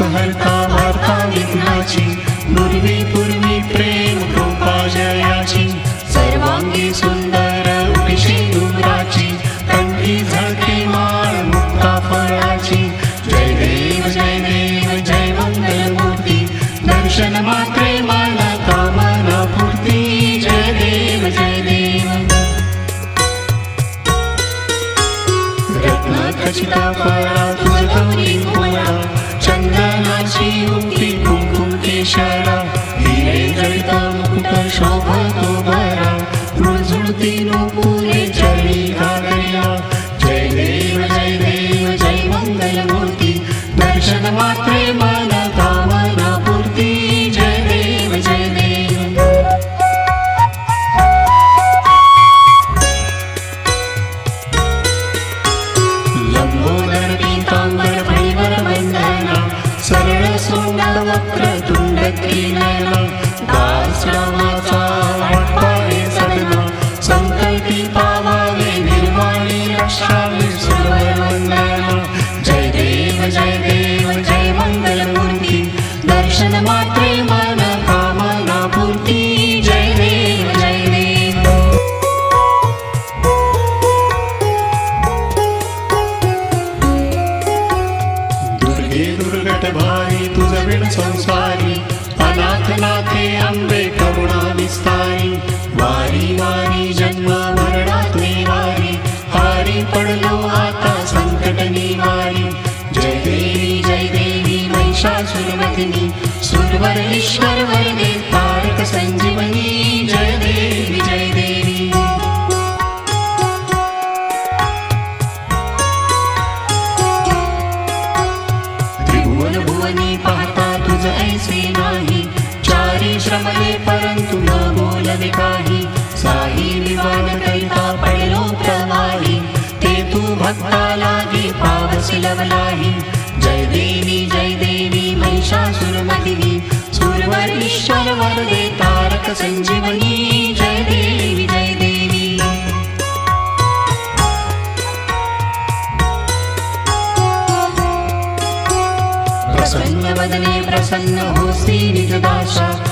दुःखहर्ता वार्ता विघ्नाची पूर्वी भारी तुझ विण संसारी. अनाथ नाथे अंबे करुणा विस्तारी वारी वारी जन्म मरणात वारी हारी पडलो आता संकट निवारी. जय देवी जय देवी महिषासुरमथिनी सुरवर ईश्वर वरदे तारक संजीवनी. जय बोलवे काही. साही विवाद करिता पडलो प्रवाही. ते तू भक्ता लागी पावसी लवलाही जय देवी जय देवी महिषासुरमदिनी सुरवर ईश्वर वरदे तारक संजीवनी. जय देवी जय देवी. प्रसन्न वदने प्रसन्न हो श्री निजदाशा.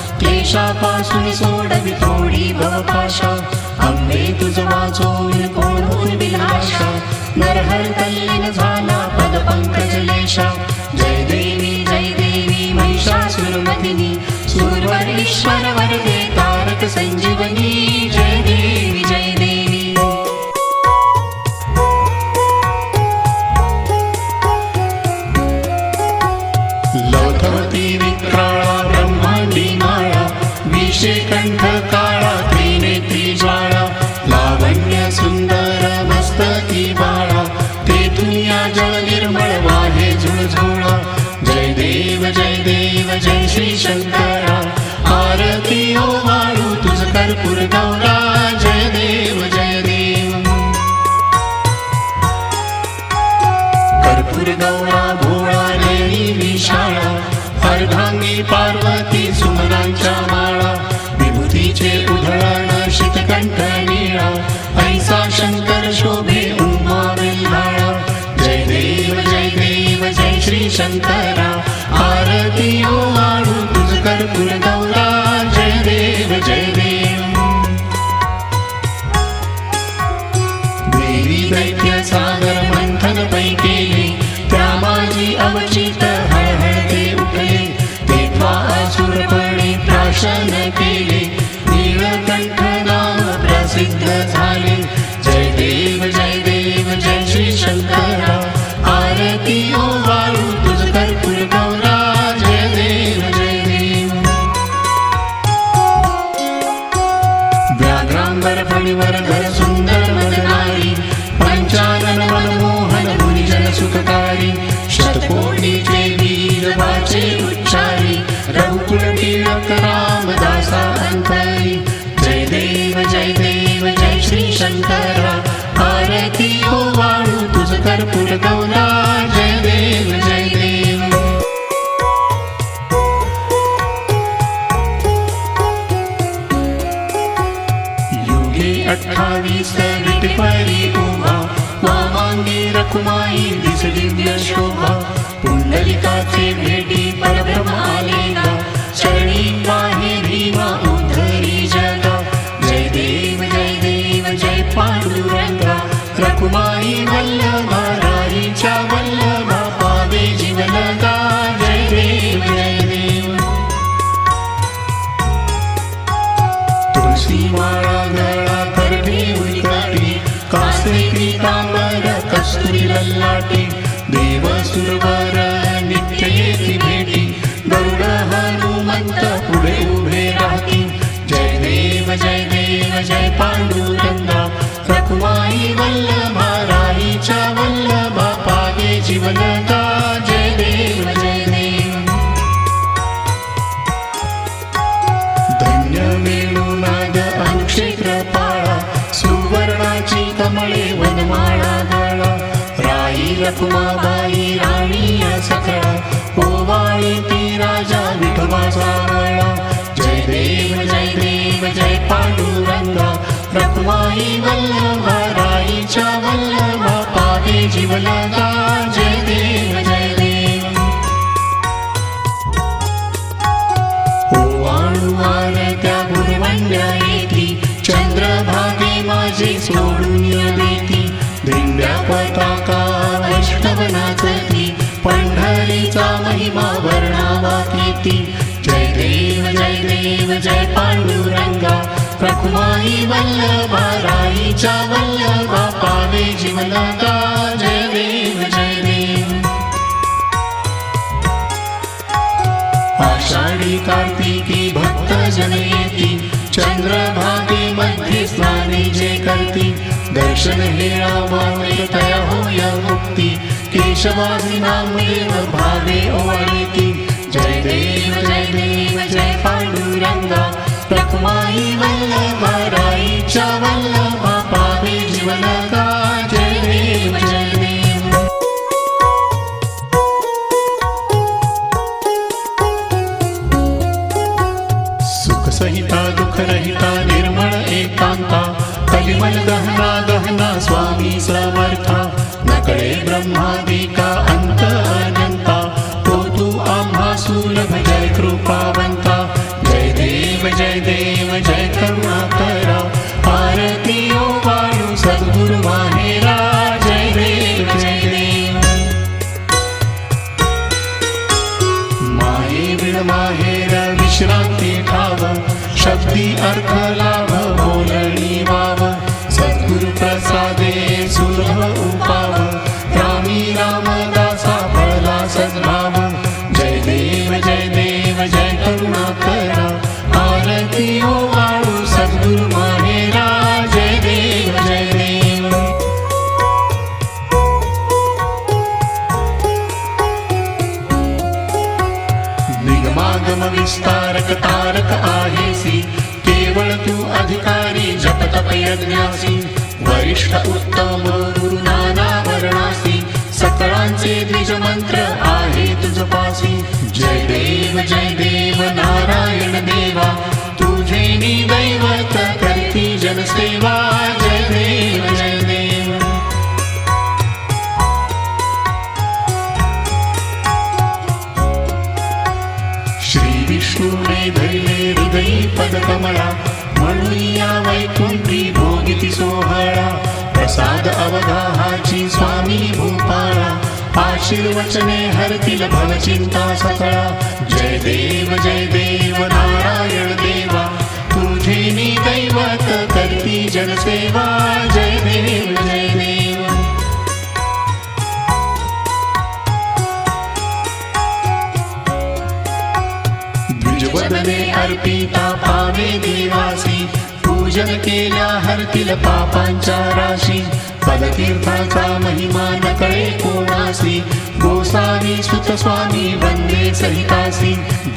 क्लेशापासून सोडवी थोडी भवपाशा. अंबे तुझ वाचोन कोण बिलाशा. नरहर तल्लीन झाला पद पंकज लेशा जय देवी जय देवी महिषासुरमदिनी सुरवर ईश्वर वरदे तारक संजीवनी. जय देवी जय देवी. लवथवती विक्राळा विषे कंठ काळा त्रिनेत्री ज्वाळा लावण्य सुंदर मस्तकी बाळा ते दुनिया जळ निर्मळ वाहे झुळझुळा. जय देव जय देव जय श्री शंकरा. आरती ओ वाळू तुझ कर्पूर गौरा जय देव जय देव. कर्पूर गौरा भोळा विशाळा अर्धांगी पार्वती सुमनांच्या उधळण शितकंठ निळा ऐसा शंकर शोभे उमा वेल्हाळा जय देव जय देव जय श्री शंकरा जय देव जय देव, जय श्री शंकरा। आरती ओ वाळू तुझ कर्पूर गौरा जय देव जय देव। शुभांगी रखुमाई, दिस दिव्य शोभा। भेटी परब्रह्म आलेला तुळशी माळा गळा करडे उलगाटी कासे पीतांबर कस्तुरी लल्लाटी. देव सुरवर नित्य येती भेटी. गरुड हनुमंत पुढे उभे राहती. जय देव जय देव जय पांडुरंगा. रखुमाई वल्लभा राईच्या वल्लभा जय देव जय रखुमाबाई राणी या सकळा ओवाळी ती राजा विठोबाचा सावळा जय देव जय देव जय पांडुरंगा. रखुमाई वल्लभा राईच्या वल्लभा पावे जीवलगा. जय देव जय देव. ओवाळू आरत्या गुरुवंड्या येती चंद्रभागे माझे सोडून येती दिंड्या पताका भावना नाचती पंढरीचा महिमा वर्णावा कीर्ती. जय देव जय देव जय पांडुरंगा. रखुमाई वल्लभा राईचा वल्लभा. पावे जीवलगा जय देव जय देव. आषाढी कार्तिकी भक्त जन येती. चंद्रभागे मध्ये स्नाने जे करती. दर्शन हे मागे तया होया मुक्ती केशवासी भावे ओवाळती जय देव जय देव जय पांडुरंगा. रखुमाई वल्लभा राईच्या वल्लभा पावे जीवनगा. जय देव जय देव. सुख सहिता दुःख रहिता निर्मळ एकांता. कलिमल गहना गहना स्वामी समर्था. नकळे ब्रह्मादिका अंत अनंता तो तू आम्हा सुलभ जय कृपावंता जय देव जय देव जय करुणाकरा आरती ओ वायू सद्गुरु माहेरा। जय देव जय देव। माये विण माहेर विश्रांती ठाव। शब्दी अर्थला आहे तुझपाशी. जय देव जय देव नारायण देवा. तुझे नि दैवत करती जनसेवा. जय देव जय देव. श्री विष्णूने धैले हृदयी पद कमळा म्हणून वैकुंठी भोगिती सोहळा. प्रसाद अवगाहाची स्वामी भूपाळा. आशीर्वचने हरतील भवचिंता सकळा. जय देव जय देव नारायण देवा. तुझे नि दैवत करती जनसेवा. जय देव जय देव. द्विजवदने अर्पिता पावे देवासी. पूजन केल्या हरतील पापांच्या राशी. पदतीर्थाचा महिमा न कळे कोणासी गोसावी सुत स्वामी वंदे सहितासी.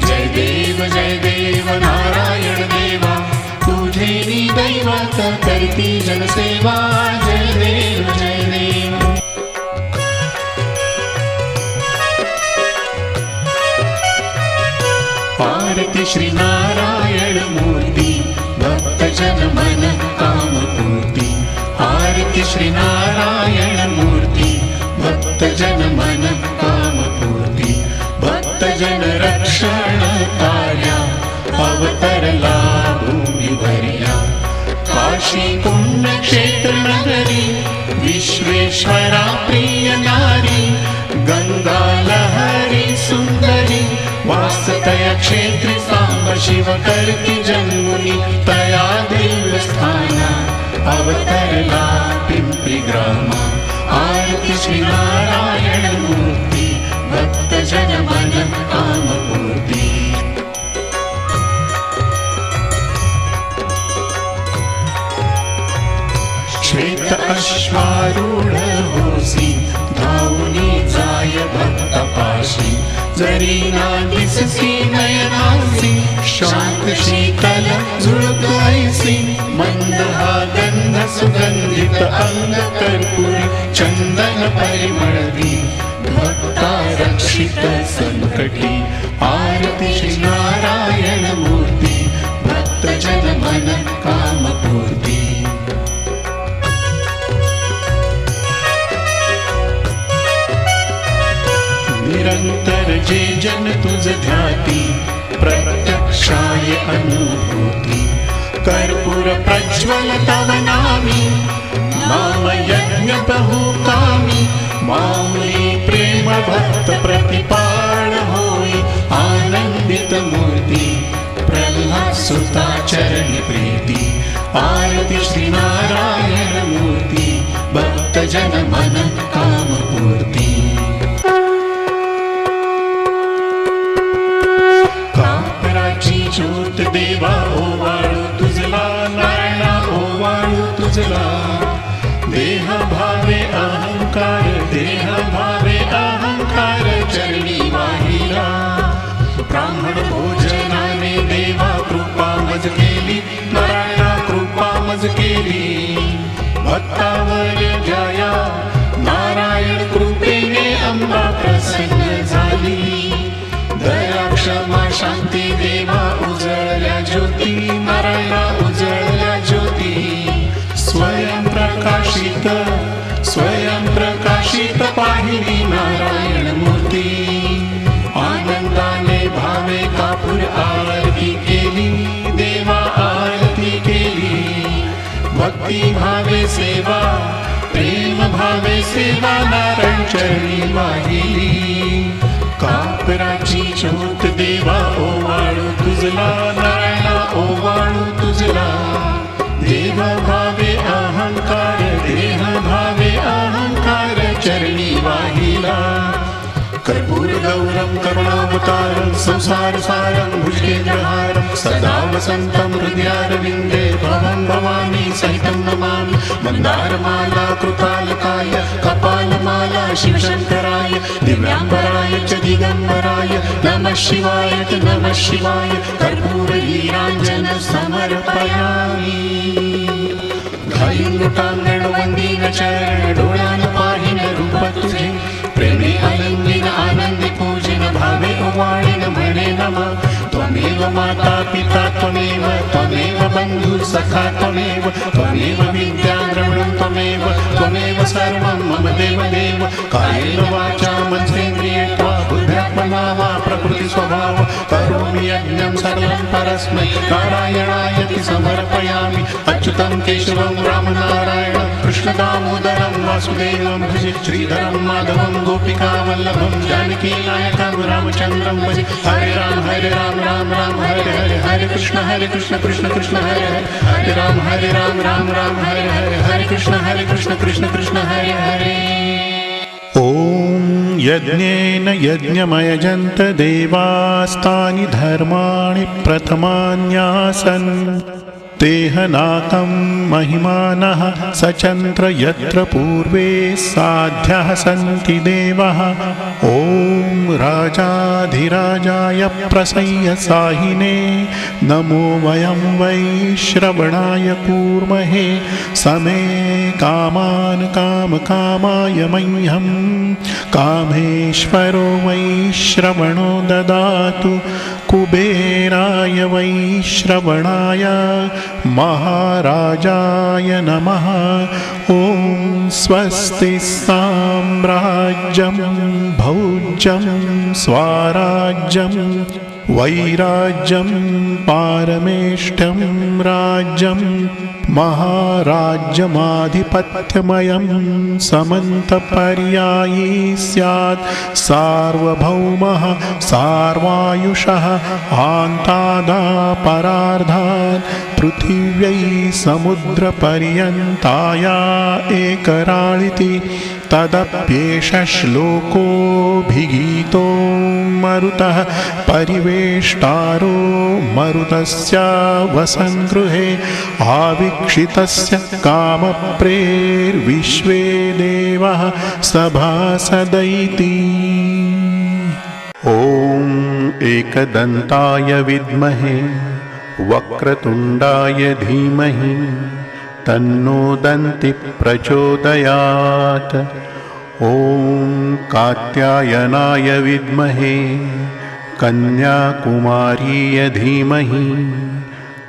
जय देव जय देव नारायण देवा. तुझे नि दैवत करती जनसेवा. जय देव जय देव. आरती श्री नारायण मूर्ती. मूर्ति श्री नारायण मूर्ति भक्त जन मन काम पूर्ति भक्त जन रक्षण कार्या अवतर भूमि भरिया। काशी पुण्य क्षेत्र नगरी विश्वेश्वरा प्रिय नारी गंगा तया क्षेत्रे साम्ब शिवकर्ति जन्मुनि तया देवस्थाना अवतरलाटिम्पे ग्राम। आरति श्रीनारायणमूर्ति भक्तजनमन काममूर्ति। श्वेत अश्वारूढ जाय भक्तपाशी जरी ना दिससी नयनासी शांत शीतल झुळक ऐसी मंद हा गंध सुगंधित अंग कर्पुरी चंदन परिमळ अनुभूती कर्पूर प्रज्वल तव नामी। नाम यज्ञ बहुकामी माऊली प्रेम भक्त प्रतिपाळ होई। आनंदित मूर्ती। प्रल्हाद सुता चरणी प्रीती। आरती श्री नारायण मूर्ती। भक्त जन मन ओवाळू तुझला देह भावे अहंकार देह भावे अहंकार चरणी वाहिला. ब्राह्मण भोजनाने देवा कृपा मज केली नारायणा कृपा मज केली. भक्तावर जया नारायण कृपेने अंबा प्रसन्न झाली. दया क्षमा शांती देवा उजळल्या ज्योती नारायणा स्वयं प्रकाशित स्वयं प्रकाशित पाहिली नारायण मूर्ती. आनंदाने भावे कापूर आरती केली देवा आरती केली. भक्ती भावे सेवा प्रेम भावे सेवा नारायण चरणी वाहिली कापराची ज्योत देवा ओवाळू तुझला नारायणा ओवाळू तुझला. देह भावे अहंकार देह भावे अहंकार चरणी वाहिला. कर्पूर गौरम करुणावतारं संसार सारं भुजगेन्द्रहारं सदा वसन्तं हृदयारविन्दे भवं भवानी सहितं नमामि. मन्दारमाला कृतालकाय कपालमाला शिवशङ्कर शिवाय नमः शिवाय कर्पूरवीरा समर्पयामि। पाहि नूपति प्रेमे आनन्देन आनन्दि पूजिन भावे उवाणिन मणे नमः। त्वमेव माता पिता त्वमेव त्वमेव बन्धुसखा त्वमेव त्वमेव विद्याद्रवणं त्वमेव त्वमेव सर्वं मम देवदेव। कायेन वाचा मन्त्रेन्द्रिय त्वा बुद्ध्यात्मना प्रकृती स्वभाव. करोमि यज्ञं सकलं परस्मै. नारायणाय समर्पयामि. अच्युतं केशवं रामनारायण. कृष्णदामोदरं वासुदेवं भजे. श्रीधरं माधवं गोपिकावल्लभं जानकीनायकं रामचन्द्रं भजे. हरे राम हरे राम राम राम हरे हरे. हरे कृष्ण हरे कृष्ण कृष्ण कृष्ण हरे हरे. हरे राम हरे राम राम राम हरे हरे. हरे कृष्ण हरे कृष्ण कृष्ण कृष्ण हरे हरे. ॐ यज्ञेन यज्ञमयजन्त देवास्तानि धर्माणि प्रथमान्यासन्। तेहनाकं महिमानः सचन्द्र यत्र पूर्वे साध्यः सन्ति देवः राजाधिराजाय प्रसय्य साहिने। नमो वयं वै श्रवणाय कूर्महे। समे कामान् कामकामाय मह्यं। कामेश्वरो वै श्रवणो ददातु। कुबेराय वै श्रवणाय। महाराजाय नमः। ॐ स्वस्ति साम्राज्यं भौज्यम्। स्वाराज्यं वैराज्यं पारमेष्ठ्यं राज्यं महाराज्यमाधिपत्यमयं समन्तपर्यायी स्यात् सार्वभौमः सार्वायुषः आन्तादापरार्धात् पृथिव्यै समुद्रपर्यन्ताया एकराळिति तदप्येष श्लोकोऽभिगीतो मरुतः परिवेष्टारो मरुतस्य वसङ्गृहे आवीक्षितस्य कामप्रेर्विश्वे देवः सभासदैति ॐ एकदन्ताय विद्महे वक्रतुण्डाय धीमहि तन्नो दन्ति प्रचोदयात्। ॐ कात्यायनाय विद्महे कन्याकुमारीय धीमहि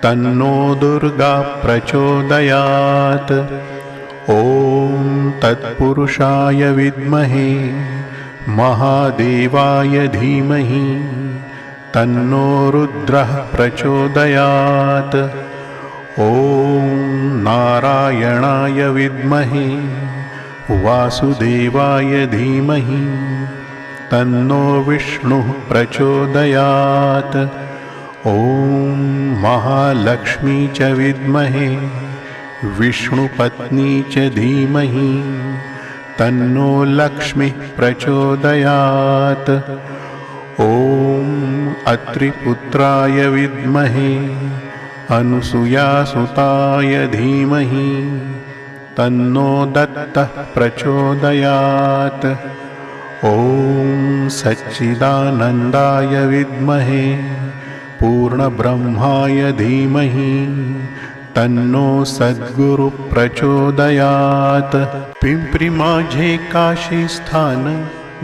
तन्नो दुर्गा प्रचोदयात्। ॐ तत्पुरुषाय विद्महे महादेवाय धीमहि तन्नो रुद्रः प्रचोदयात्। ॐ नारायणाय विद्महे वासुदेवाय धीमहि तन्नो विष्णुः प्रचोदयात्। ॐ महालक्ष्मी च विद्महे विष्णुपत्नी च धीमहि तन्नो लक्ष्मीः प्रचोदयात्। ॐ अत्रिपुत्राय विद्महे अनुसुयासुताय धीमहि तन्नो दत्तः प्रचोदयात्। ॐ सच्चिदानन्दाय विद्महे पूर्णब्रह्माय धीमहि तन्नो सद्गुरुः प्रचोदयात्। पिंपरी माझे काशी स्थान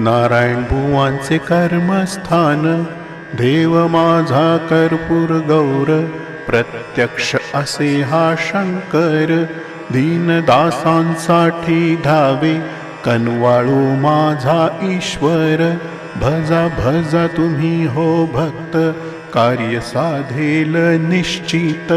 नारायण बुवांचे कर्मस्थान देव माझा कर्पूर गौर प्रत्यक्ष असे हा शंकर. दीनदासांसाठी धावे कनवाळू माझा ईश्वर. भजा भजा तुम्ही हो भक्त कार्य साधेल निश्चित.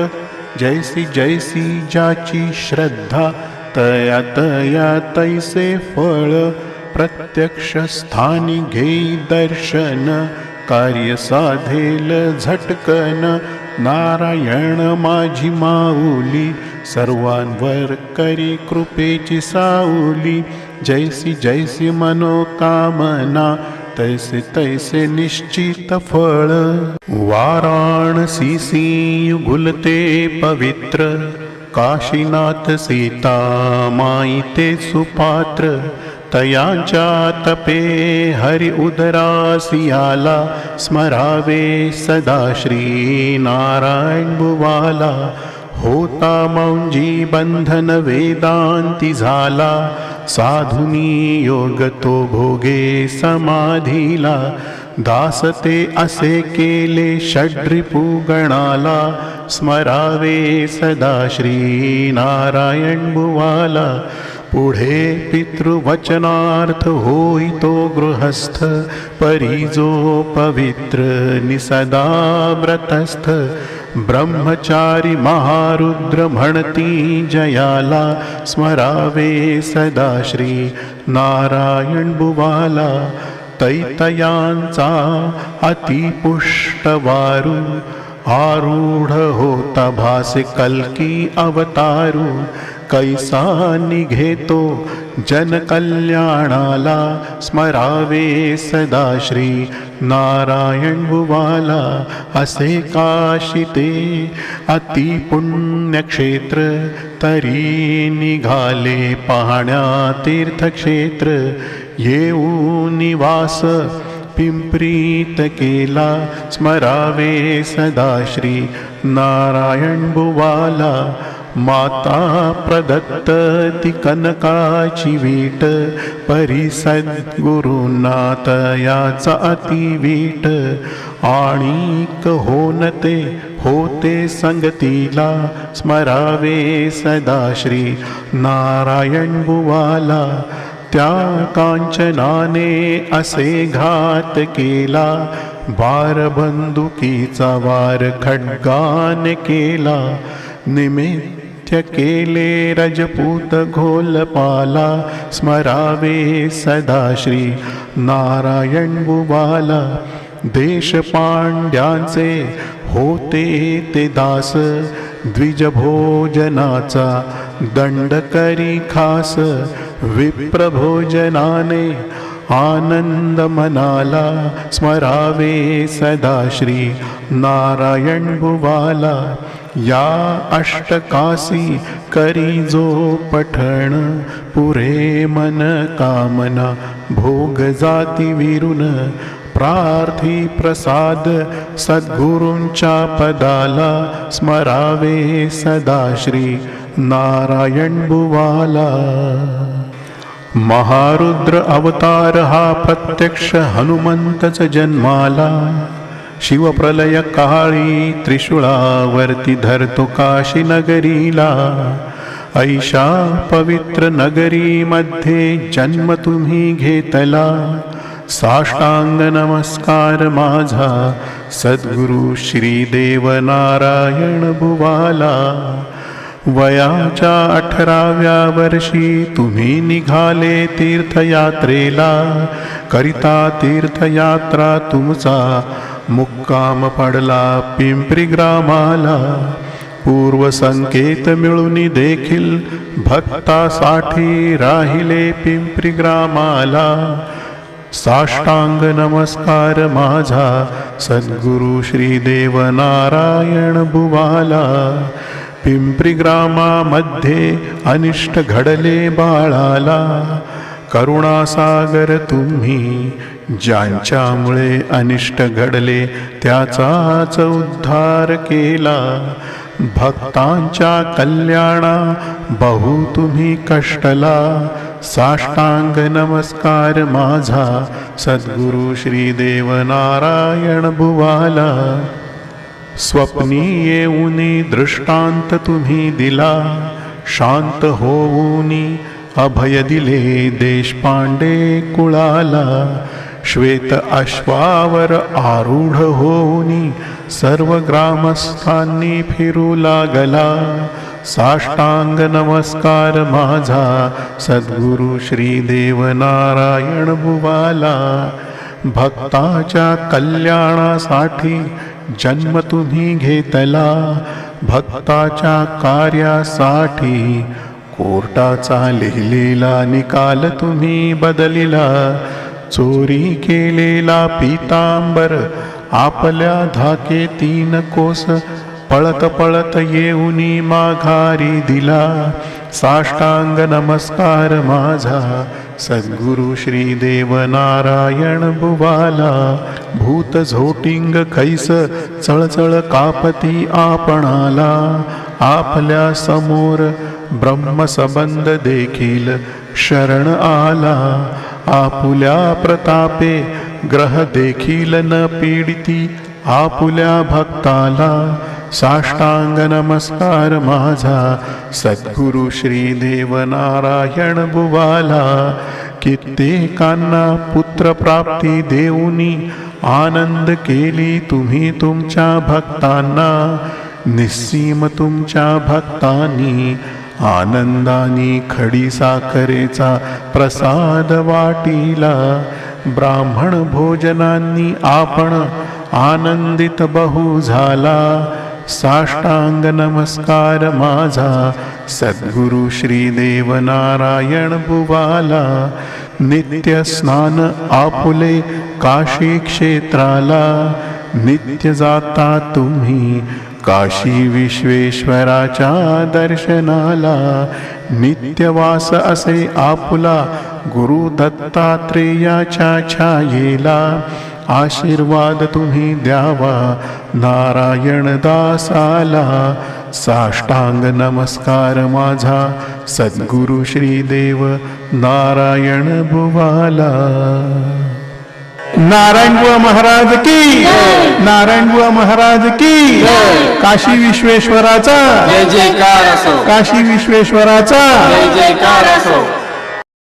जैसी जैसी ज्याची श्रद्धा तया तया तैसे फळ. प्रत्यक्ष स्थानी घेई दर्शन कार्य साधेल झटकन. नारायण माझी माऊली सर्वांवर करी कृपेची साऊली. जैसी जैसी मनोकामना तैसे तैसे निश्चित फळ. वाराणसी सी गुलते पवित्र काशीनाथ सीता माई ते सुपात्र. तयांच्या तपे हरि उदरासी आला स्मरावे सदा श्री नारायण बुवाला। होता मौंजी बंधन वेदांती झाला साधुनी योग तो भोगे समाधीला। दासते असे केले षड्रिपू गणाला स्मरावे सदा श्री नारायण बुवाला। पुढे पितृवचनार्थ होई तो गृहस्थ परिजो पवित्र निसदा व्रतस्थ. ब्रह्मचारी महारुद्र म्हणती जयाला स्मरावे सदा श्री नारायण बुवाला. तैतयांचा अतिपुष्टवारू आरूढ होता भासे कल्की अवतारू. कैसा निघेतो जनकल्याणाला? स्मरावे सदा श्री नारायण बुवाला असे काशिते अतिपुण्यक्षेत्र तरी निघाले पाहण्या तीर्थक्षेत्र. येऊ निवास पिंपरीत केला स्मरावे सदा श्री नारायण बुवाला माता प्रदत्त ती कनकाची वीट परिसद गुरुनाथ याचा अतिवीट. आणिक होनते होते संगतीला स्मरावे सदा श्री नारायण बुवाला त्या कांचनाने असे घात केला. बार बंदुकीचा वार खड्गान केला. निमित्य केले रजपूत घोलपाला स्मरावे सदा श्री नारायण बुबाला देश पांड्यांचे होते ते दास द्विजभोजनाचा दंड करी खास. विप्रभोजनाने आनंद मनाला स्मरावे सदा श्री नारायण बुवाला. या अष्टकासी करी जो पठण पुरे मन कामना भोग जाती विरुन प्रार्थी प्रसाद सद्गुरूंच्या पदाला स्मरावे सदा श्री नारायण बुवाला. महारुद्र अवतार हा प्रत्यक्ष हनुमंतच जन्माला. शिवप्रलय काळी त्रिशूळावरती धरतो काशी नगरीला. ऐशा पवित्र नगरीमध्ये जन्म तुम्ही घेतला. साष्टांग नमस्कार माझा सद्गुरु श्रीदेव नारायण बुवाला. वयाच्या अठराव्या वर्षी तुम्ही निघाले तीर्थयात्रेला. करिता तीर्थयात्रा तुमचा मुक्काम पडला पिंपरी ग्रामाला. पूर्व संकेत मिळून देखील भक्तासाठी राहिले पिंपरी ग्रामाला. साष्टांग नमस्कार माझा सद्गुरु श्रीदेव नारायण बुवाला. पिंपरी ग्रामामध्ये अनिष्ट घडले बाळाला. करुणासागर तुम्ही ज्यांच्यामुळे अनिष्ट घडले त्याचाच उद्धार केला. भक्तांच्या कल्याणा बहु तुम्ही कष्टला. साष्टांग नमस्कार माझा सद्गुरु श्रीदेवनारायण नारायण बुवाला. स्वप्नी येऊनी दृष्टांत तुम्ही दिला शांत होऊनी अभय दिले देशपांडे कुळाला. श्वेत अश्वावर आरूढ होऊनी सर्व ग्रामस्थांनी फिरू लागला. साष्टांग नमस्कार माझा सद्गुरु श्रीदेव नारायण बुवाला. भक्ताच्या कल्याणासाठी जन्म तुम्ही घेतला. भक्ताच्या कार्यासाठी कोर्टाचा लिहिलेला निकाल तुम्ही बदलिला. चोरी केलेला पितांबर आपल्या धाके तीन कोस पळत पळत येऊनी माघारी दिला. साष्टांग नमस्कार माझा सद्गुरु श्रीदेव नारायण बुवाला. भूत झोटिंग खैस चळचळ कापती आपणाला. आपल्यासमोर ब्रह्मसंबंध देखील शरण आला. आपुल्या प्रतापे ग्रह देखील न पीडिती. आपुल्या भक्ताला साष्टांग नमस्कार माझा. सद्गुरु श्रीदेव नारायण बुवाला कित्येकांना पुत्रप्राप्ती देऊनी आनंद केली तुम्ही तुमच्या भक्तांना. निस्सीम तुमच्या भक्तांनी आनंदानी खडी साखरेचा प्रसाद वाटीला. ब्राह्मण भोजनांनी आपण आनंदित बहु झाला. साष्टांग नमस्कार माझा. सद्गुरु श्रीदेव नारायण बुवाला. नित्य स्नान आपुले काशी क्षेत्राला. नित्य जाता तुम्ही काशी विश्वेश्वराच्या दर्शनाला. नित्यवास असे आपुला गुरु दत्तात्रेयाच्या छायेला. आशीर्वाद तुम्ही द्यावा नारायण दासाला. साष्टांग नमस्कार माझा सद्गुरु श्रीदेव नारायण भुवाला. नारायण बुवा महाराज की नारायण बुवा महाराज की काशी विश्वेश्वराचा जय जयकार असो. काशी विश्वेश्वराचा जय जयकार असो.